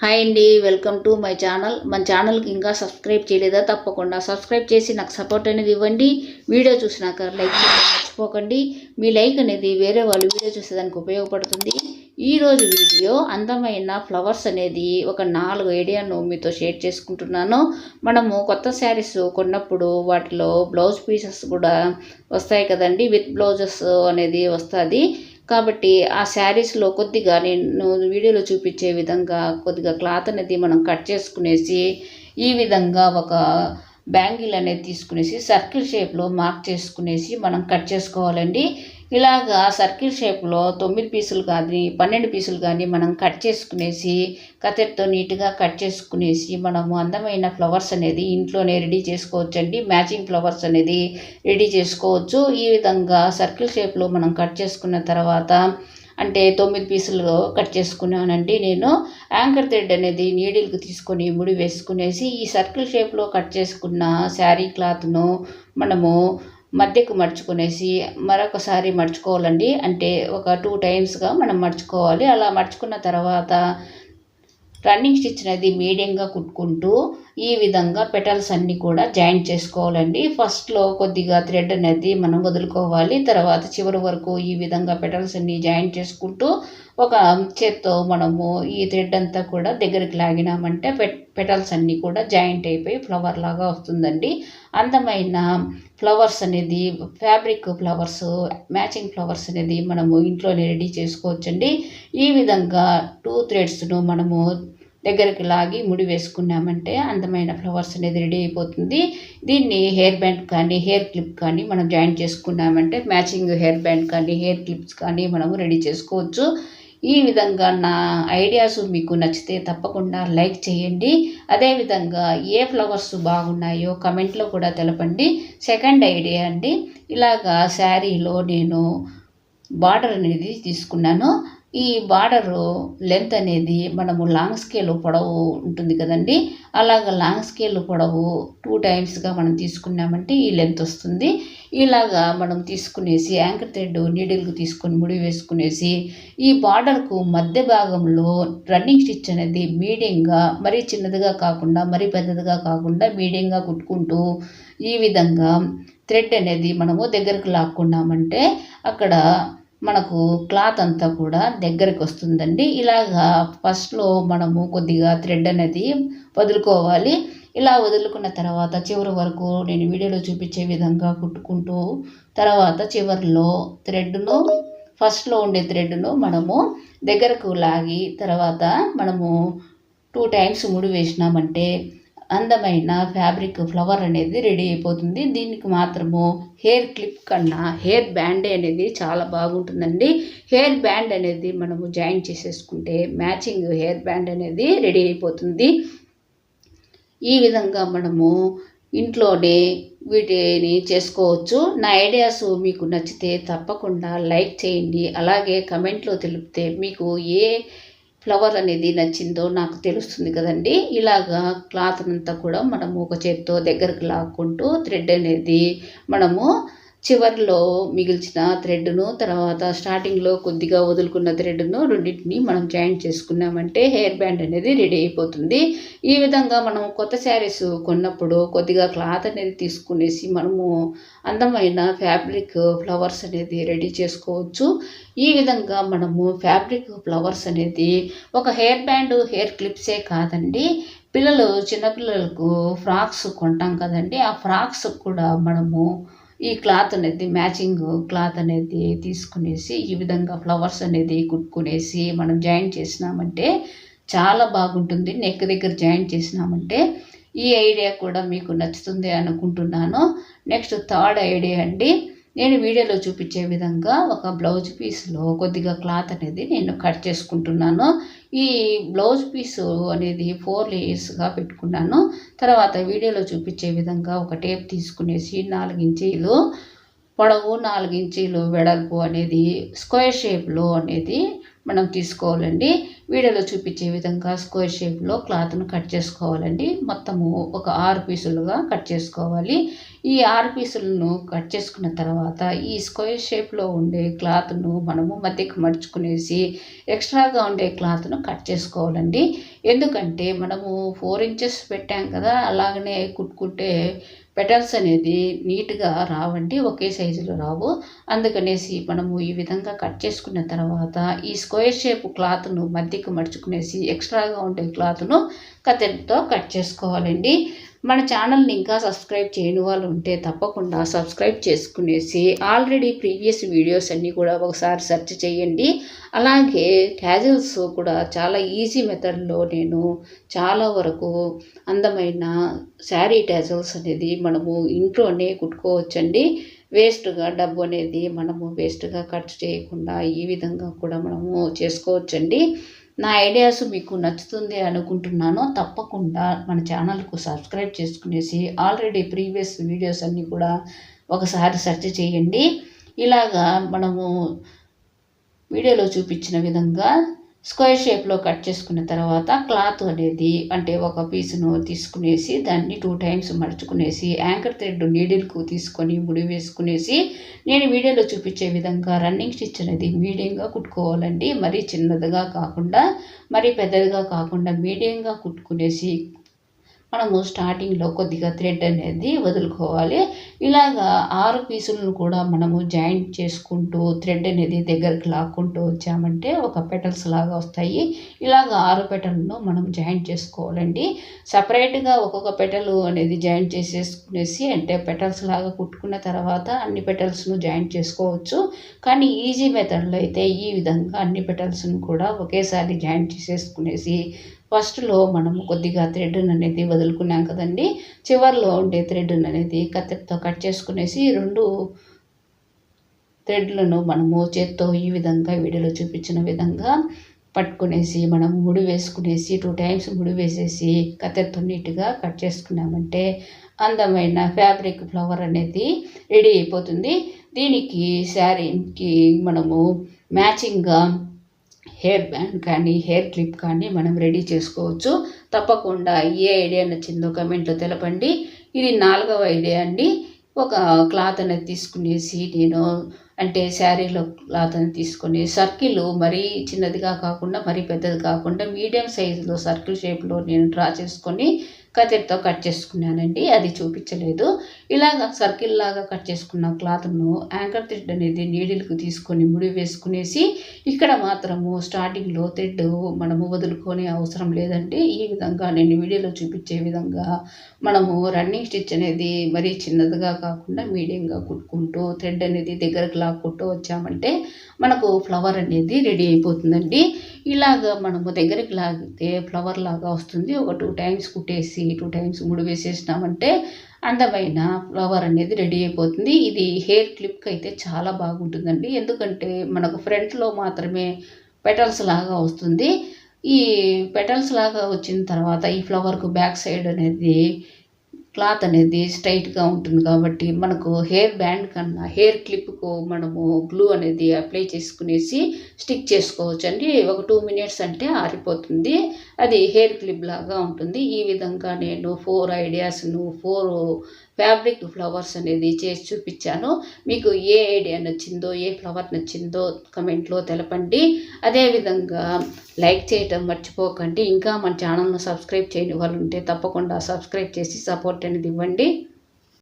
Hi అండి welcome to my channel. మన ఛానల్కి ఇంకా సబ్స్క్రైబ్ చేయలేదా? తప్పకుండా సబ్స్క్రైబ్ చేసి నాకు సపోర్ట్ అనేది ఇవ్వండి. వీడియో చూసినాక లైక్ మర్చిపోకండి. మీ లైక్ అనేది వేరే వాళ్ళు వీడియో చూసేదానికి ఉపయోగపడుతుంది. ఈరోజు వీడియో అందమైన ఫ్లవర్స్ అనేది ఒక నాలుగు ఐడియాను మీతో షేర్ చేసుకుంటున్నాను. మనము కొత్త శారీస్ కొన్నప్పుడు వాటిలో బ్లౌజ్ పీసెస్ కూడా వస్తాయి కదండి. విత్ బ్లౌజెస్ అనేది వస్తుంది. కాబట్టి ఆ శారీస్లో కొద్దిగా నేను వీడియోలో చూపించే విధంగా కొద్దిగా క్లాత్ అనేది మనం కట్ చేసుకునేసి ఈ విధంగా ఒక బ్యాంగిల్ అనేది తీసుకునేసి సర్కిల్ షేప్లో మార్క్ చేసుకునేసి మనం కట్ చేసుకోవాలండి. ఇలాగా సర్కిల్ షేప్లో తొమ్మిది పీసులు కానీ పన్నెండు పీసులు కానీ మనం కట్ చేసుకునేసి కత్తెరతో నీట్గా కట్ చేసుకునేసి మనము అందమైన ఫ్లవర్స్ అనేది ఇంట్లోనే రెడీ చేసుకోవచ్చండి. మ్యాచింగ్ ఫ్లవర్స్ అనేది రెడీ చేసుకోవచ్చు. ఈ విధంగా సర్కిల్ షేప్లో మనం కట్ చేసుకున్న తర్వాత అంటే తొమ్మిది పీసులు కట్ చేసుకున్నానండి నేను యాంకర్ థ్రెడ్ అనేది నీడిల్కి తీసుకొని ముడి వేసుకునేసి ఈ సర్కిల్ షేప్లో కట్ చేసుకున్న శారీ క్లాత్ను మనము మధ్యకు మడుచుకునేసి మరొకసారి మడుచుకోవాలండి. అంటే ఒక టూ టైమ్స్గా మనం మడుచుకోవాలి. అలా మడుచుకున్న తర్వాత రన్నింగ్ స్టిచ్ అనేది మీడియంగా కుట్టుకుంటూ ఈ విధంగా పెటల్స్ అన్నీ కూడా జాయింట్ చేసుకోవాలండి. ఫస్ట్లో కొద్దిగా థ్రెడ్ అనేది మనం వదులుకోవాలి. తర్వాత చివరి వరకు ఈ విధంగా పెటల్స్ అన్ని జాయింట్ చేసుకుంటూ ఒక చేత్తో మనము ఈ థ్రెడ్ అంతా కూడా దగ్గరికి లాగినామంటే పెట్ పెటల్స్ అన్నీ కూడా జాయింట్ అయిపోయి ఫ్లవర్ లాగా వస్తుందండి. అందమైన ఫ్లవర్స్ అనేది ఫ్యాబ్రిక్ ఫ్లవర్స్ మ్యాచింగ్ ఫ్లవర్స్ అనేది మనము ఇంట్లోనే రెడీ చేసుకోవచ్చండి. ఈ విధంగా టూ థ్రెడ్స్ను మనము దగ్గరికి లాగి ముడి వేసుకున్నామంటే అందమైన ఫ్లవర్స్ అనేది రెడీ అయిపోతుంది. దీన్ని హెయిర్ బ్యాండ్ కానీ హెయిర్ క్లిప్ కానీ మనం జాయిన్ చేసుకున్నామంటే మ్యాచింగ్ హెయిర్ బ్యాండ్ కానీ హెయిర్ క్లిప్స్ కానీ మనము రెడీ చేసుకోవచ్చు. ఈ విధంగా నా ఐడియాస్ మీకు నచ్చితే తప్పకుండా లైక్ చేయండి. అదేవిధంగా ఏ ఫ్లవర్స్ బాగున్నాయో కమెంట్లో కూడా తెలపండి. సెకండ్ ఐడియా అండి ఇలాగా శారీలో నేను బార్డర్ అనేది తీసుకున్నాను. ఈ బార్డరు లెంత్ అనేది మనము లాంగ్ స్కేల్ పొడవు ఉంటుంది కదండి. అలాగ లాంగ్ స్కేల్ పొడవు టూ టైమ్స్గా మనం తీసుకున్నామంటే ఈ లెంత్ వస్తుంది. ఇలాగా మనం తీసుకునేసి యాంకర్ థ్రెడ్ నీడిల్కి తీసుకొని ముడి వేసుకునేసి ఈ బార్డర్కు మధ్య భాగంలో రన్నింగ్ స్టిచ్ అనేది మీడియంగా మరీ చిన్నదిగా కాకుండా మరీ పెద్దదిగా కాకుండా మీడియంగా కుట్టుకుంటూ ఈ విధంగా థ్రెడ్ అనేది మనము దగ్గరకు లాక్కున్నామంటే అక్కడ మనకు క్లాత్ అంతా కూడా దగ్గరికి వస్తుందండి. ఇలాగా ఫస్ట్లో మనము కొద్దిగా థ్రెడ్ అనేది వదులుకోవాలి. ఇలా వదులుకున్న తర్వాత చివరి వరకు నేను వీడియోలో చూపించే విధంగా కుట్టుకుంటూ తర్వాత చివరిలో థ్రెడ్ను ఫస్ట్లో ఉండే థ్రెడ్ను మనము దగ్గరకు లాగి తర్వాత మనము టూ టైమ్స్ ముడి వేసినామంటే అందమైన ఫ్యాబ్రిక్ ఫ్లవర్ అనేది రెడీ అయిపోతుంది. దీనికి మాత్రము హెయిర్ క్లిప్ కన్నా హెయిర్ బ్యాండ్ అనేది చాలా బాగుంటుందండి. హెయిర్ బ్యాండ్ అనేది మనము జాయిన్ చేసేసుకుంటే మ్యాచింగ్ హెయిర్ బ్యాండ్ అనేది రెడీ అయిపోతుంది. ఈ విధంగా మనము ఇంట్లోనే వీటిని చేసుకోవచ్చు. నా ఐడియాస్ మీకు నచ్చితే తప్పకుండా లైక్ చేయండి. అలాగే కమెంట్లో తెలిపితే మీకు ఏ ఫ్లవర్ అనేది నచ్చిందో నాకు తెలుస్తుంది కదండి. ఇలాగా క్లాత్ అంతా కూడా మనము ఒక చేతితో దగ్గరకు లాక్కుంటూ థ్రెడ్ అనేది మనము చివరిలో మిగిల్చిన థ్రెడ్ను తర్వాత స్టార్టింగ్లో కొద్దిగా వదులుకున్న థ్రెడ్ను రెండింటిని మనం జాయింట్ చేసుకున్నామంటే హెయిర్ బ్యాండ్ అనేది రెడీ అయిపోతుంది. ఈ విధంగా మనం కొత్త శారీస్ కొన్నప్పుడు కొద్దిగా క్లాత్ అనేది తీసుకునేసి మనము అందమైన ఫ్యాబ్రిక్ ఫ్లవర్స్ అనేది రెడీ చేసుకోవచ్చు. ఈ విధంగా మనము ఫ్యాబ్రిక్ ఫ్లవర్స్ అనేది ఒక హెయిర్ బ్యాండ్ హెయిర్ క్లిప్సే కాదండి. పిల్లలు చిన్నపిల్లలకు ఫ్రాక్స్ కొంటాం కదండి. ఆ ఫ్రాక్స్ కూడా మనము ఈ క్లాత్ అనేది మ్యాచింగ్ క్లాత్ అనేది తీసుకునేసి ఈ విధంగా ఫ్లవర్స్ అనేది కుట్టుకునేసి మనం జాయిన్ చేసినామంటే చాలా బాగుంటుంది. నెక్ దగ్గర జాయిన్ చేసినామంటే ఈ ఐడియా కూడా మీకు నచ్చుతుంది అనుకుంటున్నాను. నెక్స్ట్ థర్డ్ ఐడియా అండి నేను వీడియోలో చూపించే విధంగా ఒక బ్లౌజ్ పీస్లో కొద్దిగా క్లాత్ అనేది నేను కట్ చేసుకుంటున్నాను. ఈ బ్లౌజ్ పీసు అనేది ఫోర్ లేయర్స్గా పెట్టుకున్నాను. తర్వాత వీడియోలో చూపించే విధంగా ఒక టేప్ తీసుకునేసి నాలుగు ఇంచీలు పొడవు నాలుగు ఇంచీలు వెడల్పు అనేది స్క్వేర్ షేప్లో అనేది మనం తీసుకోవాలండి. వీడియోలో చూపించే విధంగా స్క్వేర్ షేప్లో క్లాత్ను కట్ చేసుకోవాలండి. మొత్తము ఒక ఆరు పీసులుగా కట్ చేసుకోవాలి. ఈ ఆరు పీసులను కట్ చేసుకున్న తర్వాత ఈ స్క్వేర్ షేప్లో ఉండే క్లాత్ను మనము మధ్యకి మడుచుకునేసి ఎక్స్ట్రాగా ఉండే క్లాత్ను కట్ చేసుకోవాలండి. ఎందుకంటే మనము ఫోర్ ఇంచెస్ పెట్టాం కదా అలాగనే కుట్టుకుంటే పెటల్స్ అనేది నీట్గా రావండి ఒకే సైజులో రావు. అందుకనేసి మనము ఈ విధంగా కట్ చేసుకున్న తర్వాత ఈ స్క్వేర్ షేప్ క్లాత్ను మధ్యకి మడుచుకునేసి ఎక్స్ట్రాగా ఉండే క్లాత్ను కత్తెరతో కట్ చేసుకోవాలండి. మన ఛానల్ని ఇంకా సబ్స్క్రైబ్ చేయని వాళ్ళు ఉంటే తప్పకుండా సబ్స్క్రైబ్ చేసుకునేసి ఆల్రెడీ ప్రీవియస్ వీడియోస్ అన్నీ కూడా ఒకసారి సెర్చ్ చేయండి. అలాగే క్యాజువల్స్ కూడా చాలా ఈజీ మెథడ్లో నేను చాలా వరకు అందమైన శారీ క్యాజువల్స్ అనేది మనము ఇంట్లోనే కుట్టుకోవచ్చండి. వేస్ట్గా డబ్బు అనేది మనము వేస్ట్గా ఖర్చు చేయకుండా ఈ విధంగా కూడా మనము చేసుకోవచ్చండి. నా ఐడియాస్ మీకు నచ్చుతుంది అనుకుంటున్నాను తప్పకుండా మన ఛానల్కు సబ్స్క్రైబ్ చేసుకునేసి ఆల్రెడీ ప్రీవియస్ వీడియోస్ అన్నీ కూడా ఒకసారి సెర్చ్ చేయండి. ఇలాగా మనము వీడియోలో చూపించిన విధంగా స్క్వేర్ షేప్లో కట్ చేసుకున్న తర్వాత క్లాత్ అనేది అంటే ఒక పీసును తీసుకునేసి దాన్ని టూ టైమ్స్ మడుచుకునేసి యాంకర్ థ్రెడ్ నీడిల్కు తీసుకొని ముడి వేసుకునేసి నేను వీడియోలో చూపించే విధంగా రన్నింగ్ స్టిచ్ అనేది మీడియంగా కుట్టుకోవాలండి. మరీ చిన్నదిగా కాకుండా మరీ పెద్దదిగా కాకుండా మీడియంగా కుట్టుకునేసి మనము స్టార్టింగ్లో కొద్దిగా థ్రెడ్ అనేది వదులుకోవాలి. ఇలాగా ఆరు పీసులను కూడా మనము జాయింట్ చేసుకుంటూ థ్రెడ్ అనేది దగ్గరికి లాక్కుంటూ వచ్చామంటే ఒక పెటల్స్ లాగా వస్తాయి. ఇలాగ ఆరు పెటల్ను మనం జాయింట్ చేసుకోవాలండి. సపరేట్గా ఒక్కొక్క పెటల్ అనేది జాయింట్ చేసేసుకునేసి అంటే పెటల్స్ లాగా కుట్టుకున్న తర్వాత అన్ని పెటల్స్ను జాయింట్ చేసుకోవచ్చు. కానీ ఈజీ మెథడ్లో అయితే ఈ విధంగా అన్ని పెటల్స్ను కూడా ఒకేసారి జాయింట్ చేసేసుకునేసి ఫస్ట్లో మనము కొద్దిగా థ్రెడ్ అనేది వదులుకున్నాం కదండి. చివరిలో ఉండే థ్రెడ్ అనేది కత్తెరతో కట్ చేసుకునేసి రెండు థ్రెడ్లను మనము చేత్తో ఈ విధంగా వీడియోలో చూపించిన విధంగా పట్టుకునేసి మనం ముడి వేసుకునేసి టూ టైమ్స్ ముడి వేసేసి కత్తెరతో నీట్గా కట్ చేసుకున్నామంటే అందమైన ఫ్యాబ్రిక్ ఫ్లవర్ అనేది రెడీ అయిపోతుంది. దీనికి శారీకి మనము మ్యాచింగ్గా హెయిర్ బ్యాండ్ కానీ హెయిర్ క్లిప్ కానీ మనం రెడీ చేసుకోవచ్చు. తప్పకుండా ఏ ఐడియా నచ్చిందో కమెంట్లో తెలపండి. ఇది నాలుగవ ఐడియా అండి. ఒక క్లాత్ అనేది తీసుకునేసి నేను అంటే శారీలో క్లాత్ అని తీసుకొని సర్కిల్ మరీ చిన్నదిగా కాకుండా మరీ పెద్దది కాకుండా మీడియం సైజులో సర్కిల్ షేప్లో నేను డ్రా చేసుకొని కత్తిరితో కట్ చేసుకున్నానండి. అది చూపించలేదు. ఇలాగ సర్కిల్ లాగా కట్ చేసుకున్న క్లాత్ను యాంకర్ థ్రెడ్ అనేది నీడిల్కి తీసుకొని ముడి వేసుకునేసి ఇక్కడ మాత్రము స్టార్టింగ్లో థ్రెడ్ మనము వదులుకునే అవసరం లేదంటే ఈ విధంగా నేను వీడియోలో చూపించే విధంగా మనము రన్నింగ్ స్టిచ్ అనేది మరీ చిన్నదిగా కాకుండా మీడియంగా కుట్టుకుంటూ థ్రెడ్ అనేది దగ్గరకు లాక్కుంటూ వచ్చామంటే మనకు ఫ్లవర్ అనేది రెడీ అయిపోతుందండి. ఇలాగ మనము దగ్గరికి లాగితే ఫ్లవర్ లాగా వస్తుంది. ఒక టూ టైమ్స్ కుట్టేసి టూ టైమ్స్ ముడి వేసేసినామంటే అందమైన ఫ్లవర్ అనేది రెడీ అయిపోతుంది. ఇది హెయిర్ క్లిప్కి అయితే చాలా బాగుంటుందండి. ఎందుకంటే మనకు ఫ్రంట్లో మాత్రమే పెటల్స్ లాగా వస్తుంది. ఈ పెటల్స్ లాగా వచ్చిన తర్వాత ఈ ఫ్లవర్కు బ్యాక్ సైడ్ అనేది క్లాత్ అనేది స్ట్రైట్గా ఉంటుంది కాబట్టి మనకు హెయిర్ బ్యాండ్ కన్నా హెయిర్ క్లిప్కు మనము గ్లూ అనేది అప్లై చేసుకునేసి స్టిక్ చేసుకోవచ్చు అండి ఒక టూ మినిట్స్ అంటే ఆరిపోతుంది. అది హెయిర్ క్లిప్ లాగా ఉంటుంది. ఈ విధంగా నేను ఫోర్ ఐడియాస్ను ఫోర్ ఫ్యాబ్రిక్ ఫ్లవర్స్ అనేది చేసి చూపించాను. మీకు ఏ ఐడియా నచ్చిందో ఏ ఫ్లవర్ నచ్చిందో కమెంట్లో తెలపండి. అదేవిధంగా లైక్ చేయటం మర్చిపోకండి. ఇంకా మన ఛానల్ను సబ్స్క్రైబ్ చేయని వాళ్ళు ఉంటే తప్పకుండా సబ్స్క్రైబ్ చేసి సపోర్ట్ అనేది ఇవ్వండి.